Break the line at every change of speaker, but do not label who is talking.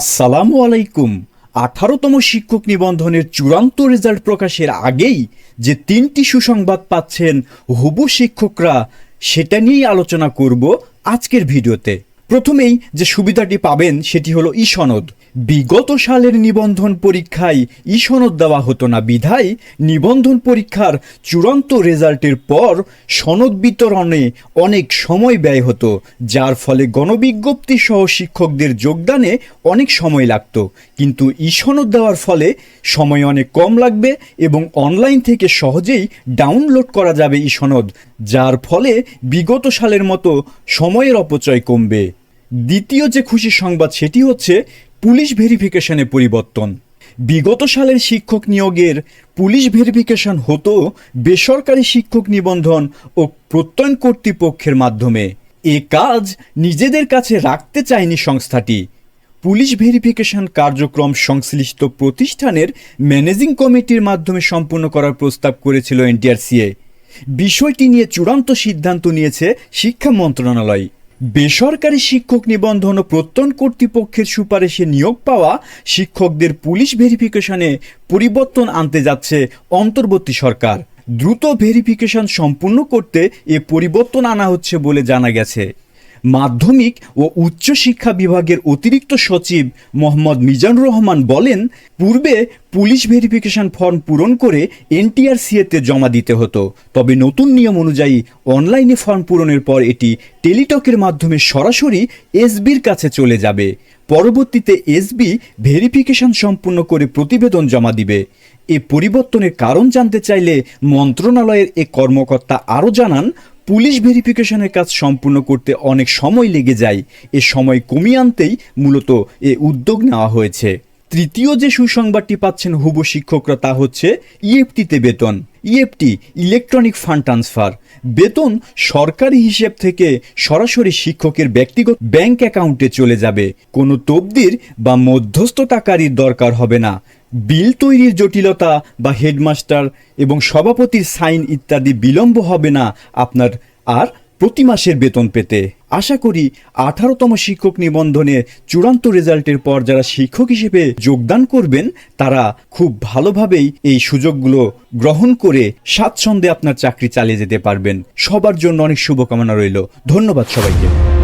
আসসালামু আলাইকুম আঠারোতম শিক্ষক নিবন্ধনের চূড়ান্ত রেজাল্ট প্রকাশের আগেই যে তিনটি সুসংবাদ পাচ্ছেন হুবু শিক্ষকরা সেটা নিয়েই আলোচনা করব আজকের ভিডিওতে প্রথমেই যে সুবিধাটি পাবেন সেটি হলো ই সনদ বিগত সালের নিবন্ধন পরীক্ষায় ই সনদ দেওয়া হতো না বিধায় নিবন্ধন পরীক্ষার চূড়ান্ত রেজাল্টের পর সনদ বিতরণে অনেক সময় ব্যয় হতো যার ফলে গণবিজ্ঞপ্তি সহ শিক্ষকদের যোগদানে অনেক সময় লাগত কিন্তু ই সনদ দেওয়ার ফলে সময় অনেক কম লাগবে এবং অনলাইন থেকে সহজেই ডাউনলোড করা যাবে ই সনদ যার ফলে বিগত সালের মতো সময়ের অপচয় কমবে দ্বিতীয় যে খুশি সংবাদ সেটি হচ্ছে পুলিশ ভেরিফিকেশনে পরিবর্তন বিগত সালের শিক্ষক নিয়োগের পুলিশ ভেরিফিকেশন হতো বেসরকারি শিক্ষক নিবন্ধন ও প্রত্যয়ন কর্তৃপক্ষের মাধ্যমে এ কাজ নিজেদের কাছে রাখতে চায়নি সংস্থাটি পুলিশ ভেরিফিকেশন কার্যক্রম সংশ্লিষ্ট প্রতিষ্ঠানের ম্যানেজিং কমিটির মাধ্যমে সম্পূর্ণ করার প্রস্তাব করেছিল এনটিআরসিএ বিষয়টি নিয়ে চূড়ান্ত সিদ্ধান্ত নিয়েছে শিক্ষা মন্ত্রণালয় বেসরকারি শিক্ষক নিবন্ধন ও প্রত্যন কর্তৃপক্ষের সুপারিশে নিয়োগ পাওয়া শিক্ষকদের পুলিশ ভেরিফিকেশনে পরিবর্তন আনতে যাচ্ছে অন্তর্বর্তী সরকার দ্রুত ভেরিফিকেশন সম্পূর্ণ করতে এ পরিবর্তন আনা হচ্ছে বলে জানা গেছে মাধ্যমিক ও উচ্চশিক্ষা বিভাগের অতিরিক্ত সচিব মোহাম্মদ মিজানুর রহমান বলেন পূর্বে পুলিশ ভেরিফিকেশন ফর্ম পূরণ করে এনটিআরসিএতে জমা দিতে হতো তবে নতুন নিয়ম অনুযায়ী অনলাইনে ফর্ম পূরণের পর এটি টেলিটকের মাধ্যমে সরাসরি এসবির কাছে চলে যাবে পরবর্তীতে এসবি ভেরিফিকেশন সম্পূর্ণ করে প্রতিবেদন জমা দিবে এ পরিবর্তনের কারণ জানতে চাইলে মন্ত্রণালয়ের এ কর্মকর্তা আরও জানান পুলিশ ভেরিফিকেশনের কাজ সম্পূর্ণ করতে অনেক সময় লেগে যায় এ সময় কমিয়ে আনতেই মূলত এ উদ্যোগ নেওয়া হয়েছে তৃতীয় যে সুসংবাদটি পাচ্ছেন হুবু শিক্ষকরা তা হচ্ছে ইএফটিতে বেতন ইএফটি ইলেকট্রনিক ফান্ড ট্রান্সফার বেতন সরকারি হিসেব থেকে সরাসরি শিক্ষকের ব্যক্তিগত ব্যাংক অ্যাকাউন্টে চলে যাবে কোনো তবদির বা মধ্যস্থতাকারীর দরকার হবে না বিল তৈরির জটিলতা বা হেডমাস্টার এবং সভাপতির সাইন ইত্যাদি বিলম্ব হবে না আপনার আর প্রতি মাসের বেতন পেতে আশা করি আঠারোতম শিক্ষক নিবন্ধনে চূড়ান্ত রেজাল্টের পর যারা শিক্ষক হিসেবে যোগদান করবেন তারা খুব ভালোভাবেই এই সুযোগগুলো গ্রহণ করে স্বাচ্ছন্দ্যে আপনার চাকরি চালিয়ে যেতে পারবেন সবার জন্য অনেক শুভকামনা রইল ধন্যবাদ সবাইকে